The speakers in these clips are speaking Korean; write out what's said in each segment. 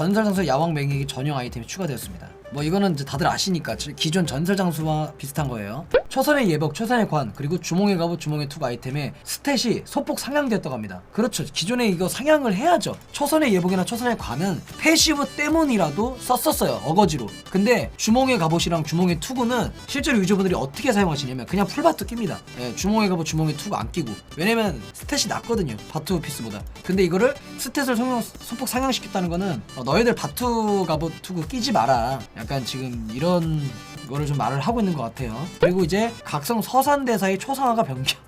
전설 장수 야왕 맹익이 전용 아이템이 추가되었습니다. 뭐 이거는 이제 다들 아시니까 지- 기존 전설 장수와 비슷한 거예요. 초선의 예복, 초선의 관, 그리고 주몽의 갑옷, 주몽의 툭 아이템의 스탯이 소폭 상향되었다고 합니다. 그렇죠. 기존에 이거 상향을 해야죠. 초선의 예복이나 초선의 관은 패시브 때문이라도 썼었어요. 어거지로. 근데 주몽의 갑옷이랑 주몽의 투구는 실제로 유저분들이 어떻게 사용하시냐면 그냥 풀바트 낍니다. 예, 주몽의 갑옷, 주몽의 투구 안 끼고. 왜냐면 스탯이 낮거든요. 바투 피스보다. 근데 이거를 스탯을 성- 소폭 상향시켰다는 거는 어, 너희들 바투 갑옷 투구 끼지 마라. 약간 지금 이런 거를 좀 말을 하고 있는 것 같아요. 그리고 이제 각성 서산 대사의 초상화가 변경.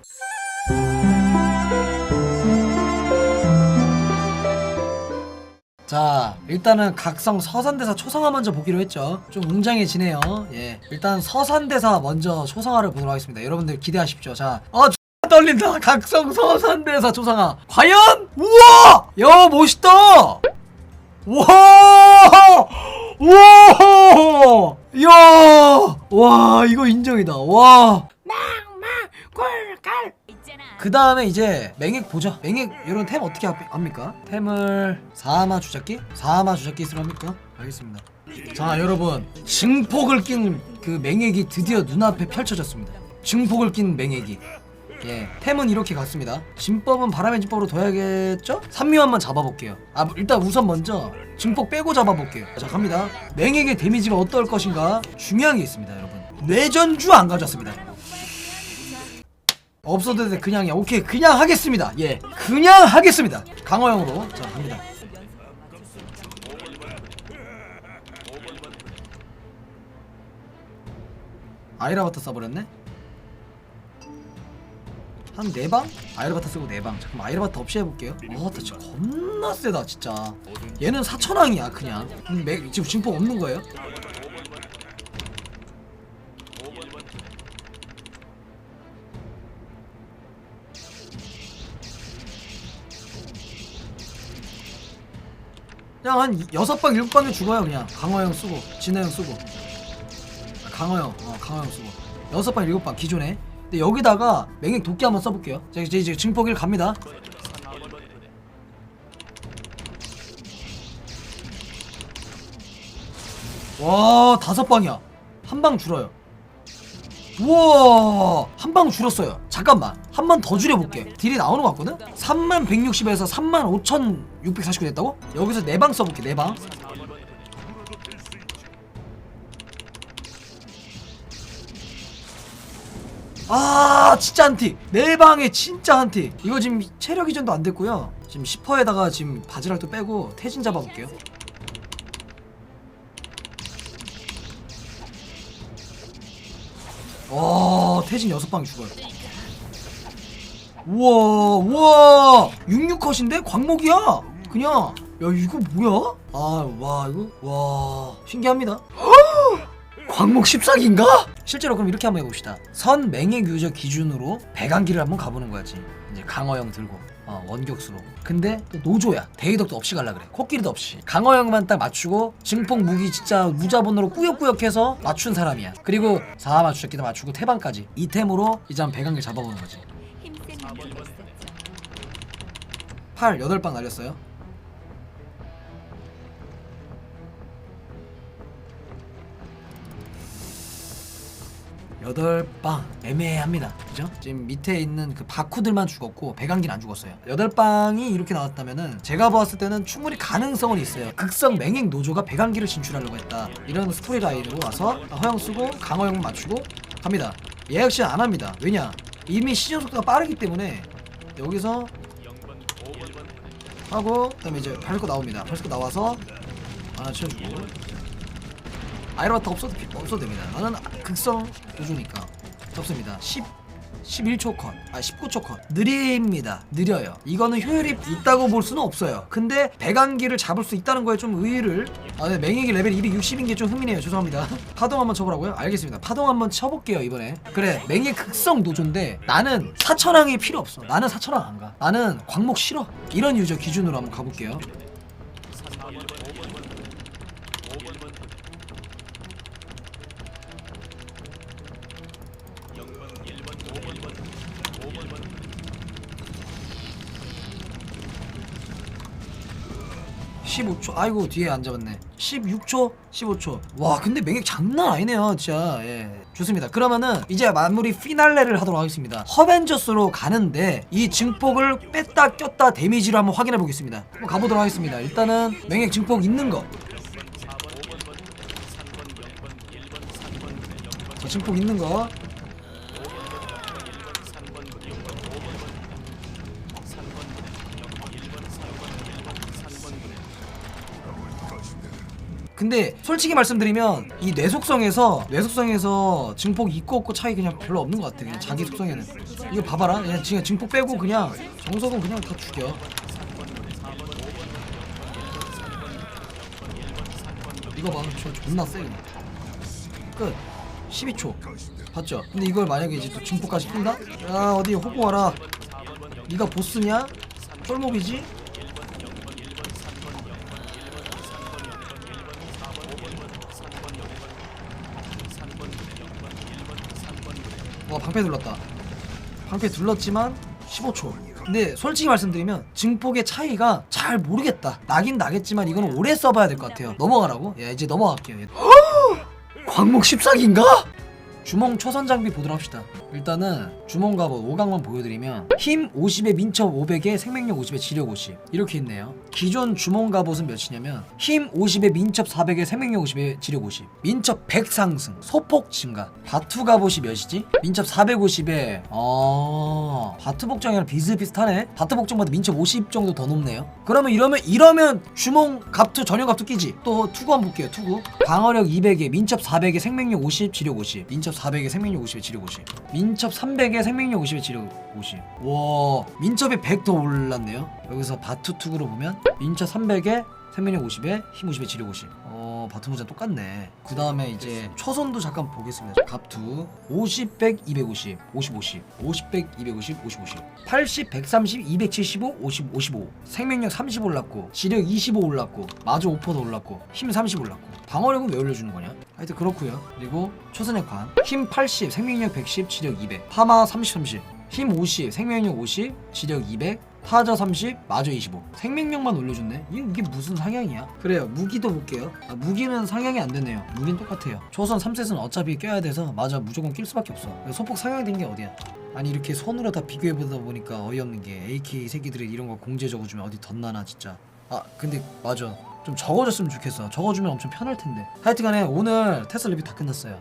자 일단은 각성 서산대사 초상화 먼저 보기로 했죠. 좀 웅장해지네요. 예. 일단 서산대사 먼저 초상화를 보도록 하겠습니다. 여러분들 기대하십시오. 자 어, X 떨린다. 각성 서산대사 초상화. 과연? 우와! 야 멋있다! 와 우와 야와 인정이다 와 그 다음에 이제 맹액 보죠. 맹액 이런 템 어떻게 합- 합니까? 템을 사마 주작기? 사마 주작기 쓰러 합니까? 알겠습니다. 자 여러분 증폭을 낀 그 맹액이 드디어 눈앞에 펼쳐졌습니다. 증폭을 낀 맹액이. 예, 템은 이렇게 갔습니다. 진법은 바람의 진법으로 둬야겠죠? 산미 한번 잡아볼게요. 아, 일단 우선 먼저 증폭 빼고 잡아볼게요. 자, 갑니다. 맹액의 데미지가 어떨 것인가? 중요한 게 있습니다, 여러분. 뇌전주 안 가졌습니다. 없어도 돼 그냥이야 오케이 그냥 하겠습니다. 예 그냥 하겠습니다. 강화형으로. 자 갑니다. 아이라바타 써버렸네? 한 4방? 아이라바타 쓰고 4방. 잠깐만 아이라바타 없이 해볼게요. 어나 진짜 겁나 세다 진짜. 얘는 4천왕이야 그냥. 음, 맥- 지금 증폭 없는 거예요? 그냥 한 여섯 방 일곱 방에 죽어요 그냥. 강화형 쓰고 진화형 쓰고. 아, 강화형 어 강화형 쓰고. 여섯 방 일곱 방 기존에. 근데 여기다가 맹액 도끼 한번 써볼게요. 자 이제 이제 증폭일 갑니다. 와 다섯 방이야. 한 방 줄어요. 우와 한 방 줄었어요. 잠깐만 한 번 더 줄여볼게. 딜이 나오는 것 같거든? 3만 160에서 3만 5649 됐다고? 여기서 네 방 써볼게 네방. 아 진짜 한티. 네 방에 진짜 한티. 이거 지금 체력 이전도 안 됐고요. 지금 10%에다가 지금 바지락도 빼고 태진 잡아볼게요. 와 태진 여섯 방이 죽어요. 우와 우와 66컷인데 광목이야. 그냥 야 이거 뭐야? 아와 이거 와 신기합니다. 광목 14기인가? 실제로 그럼 이렇게 한번 해봅시다. 선 맹액 유저 기준으로 배관기를 한번 가보는 거야지. 이제 강어형 들고 어, 원격수로. 근데 또 노조야. 대이덕도 없이 갈라 그래. 코끼리도 없이. 강어형만 딱 맞추고 증폭 무기 진짜 무자본으로 꾸역꾸역해서 맞춘 사람이야. 그리고 사하 맞추기도 맞추고 태반까지. 이 템으로 이제 한번 배관기 잡아보는 거지. 팔 여덟 방 날렸어요. 여덟 방 애매합니다. 그죠? 지금 밑에 있는 그 바쿠들만 죽었고 배관기는 안 죽었어요. 여덟 방이 이렇게 나왔다면은 제가 봤을 때는 충분히 가능성은 있어요. 극성 맹행 노조가 배관기를 진출하려고 했다. 이런 스토리 라인으로 와서 허영 쓰고 강허영 맞추고 갑니다. 예약 시간 안 합니다. 왜냐? 이미 시전 속도가 빠르기 때문에 여기서 하고 그다음에 이제 발코 나옵니다. 발코 나와서 하나 쳐주고 아이로바타 없어도 피- 없어도 됩니다. 나는 극성 우주니까 없습니다. 10 11초 컷, 아 19초 컷 느립니다. 느려요. 이거는 효율이 있다고 볼 수는 없어요. 근데 배관기를 잡을 수 있다는 거에 좀 의의를. 아, 네, 맹익이 레벨 260인 게 좀 흥미네요. 죄송합니다. 파동 한번 쳐보라고요? 알겠습니다. 파동 한번 쳐볼게요 이번에. 그래, 맹익 극성 노조인데 나는 사천왕이 필요 없어. 나는 사천왕 안 가. 나는 광목 싫어. 이런 유저 기준으로 한번 가볼게요. 15초. 아이고 뒤에 안 잡았네. 16초? 15초. 와 근데 맹액 장난 아니네요 진짜. 예. 좋습니다. 그러면은 이제 마무리 피날레를 하도록 하겠습니다. 허벤져스로 가는데 이 증폭을 뺐다 꼈다 데미지를 한번 확인해 보겠습니다. 한번 가보도록 하겠습니다. 일단은 맹액 증폭 있는 거. 자, 증폭 있는 거 근데 솔직히 말씀드리면 이 뇌속성에서 뇌속성에서 증폭 있고 없고 차이 그냥 별로 없는 것 같아 그냥 자기 속성에는. 이거 봐봐라. 그냥 지금 증폭 빼고 그냥 정석은 그냥 다 죽여. 이거 봐, 저 존나 세 그냥 끝. 12초. 봤죠? 근데 이걸 만약에 이제 또 증폭까지 푼다? 야 어디 호구 와라. 네가 보스냐? 쫄몹이지? 와 방패 둘렀다. 방패 둘렀지만 15초. 근데 솔직히 말씀드리면 증폭의 차이가 잘 모르겠다. 나긴 나겠지만 이거는 오래 써봐야 될 것 같아요. 넘어가라고? 예 이제 넘어갈게요. 광목 14기인가? 주몽 초선 장비 보도록 합시다. 일단은 주몽 갑옷 5강만 보여드리면 힘 50에 민첩 500에 생명력 50에 지력 50 이렇게 있네요. 기존 주몽 갑옷은 몇이냐면 힘 50에 민첩 400에 생명력 50에 지력 50 민첩 100 상승 소폭 증가. 바투 갑옷이 몇이지? 민첩 450에 어... 바투 복장이랑 비슷비슷하네. 바투 복장보다 민첩 50 정도 더 높네요. 그러면 이러면 이러면 주몽 갑투 전용 갑투 끼지? 또 투구 한번 볼게요 투구. 방어력 200에 민첩 400에 생명력 50 지력 50 민첩 400에 생명력 50에 지력 50 민첩 300에 생명력 50에 지력 50. 와, 민첩이 100 더 올랐네요. 여기서 바투 투구로 보면 민첩 300에 생명력 50에 힘 50에 지력 50. 어, 모자 똑같네. 그 다음에 이제 초선도 잠깐 보겠습니다. 갑투 50, 100, 250, 50, 50, 50, 100, 250, 50, 50. 80, 130, 275, 50, 55. 생명력 30 올랐고, 지력 25 올랐고, 마저 5%더 올랐고, 힘 30 올랐고. 방어력은 왜 올려주는 거냐? 하여튼 그렇고요 그리고 초선의 관. 힘 80, 생명력 110, 지력 200. 파마 30, 30. 힘 50, 생명력 50, 지력 200. 타저 30, 마저 25. 생명력만 올려줬네. 이게, 무슨 상향이야? 그래요. 무기도 볼게요. 아, 무기는 상향이 안 되네요. 무기는 똑같아요. 초선 3셋은 어차피 껴야 돼서 맞아 무조건 낄 수밖에 없어. 소폭 상향된 게 어디야? 아니 이렇게 손으로 다 비교해 보다 보니까 어이없는 게 AK 새끼들이 이런 거 공제 적어주면 어디 덧나나 진짜. 아 근데 맞아 좀 적어줬으면 좋겠어 적어주면 엄청 편할 텐데 하여튼간에 오늘 테슬 리뷰 다 끝났어요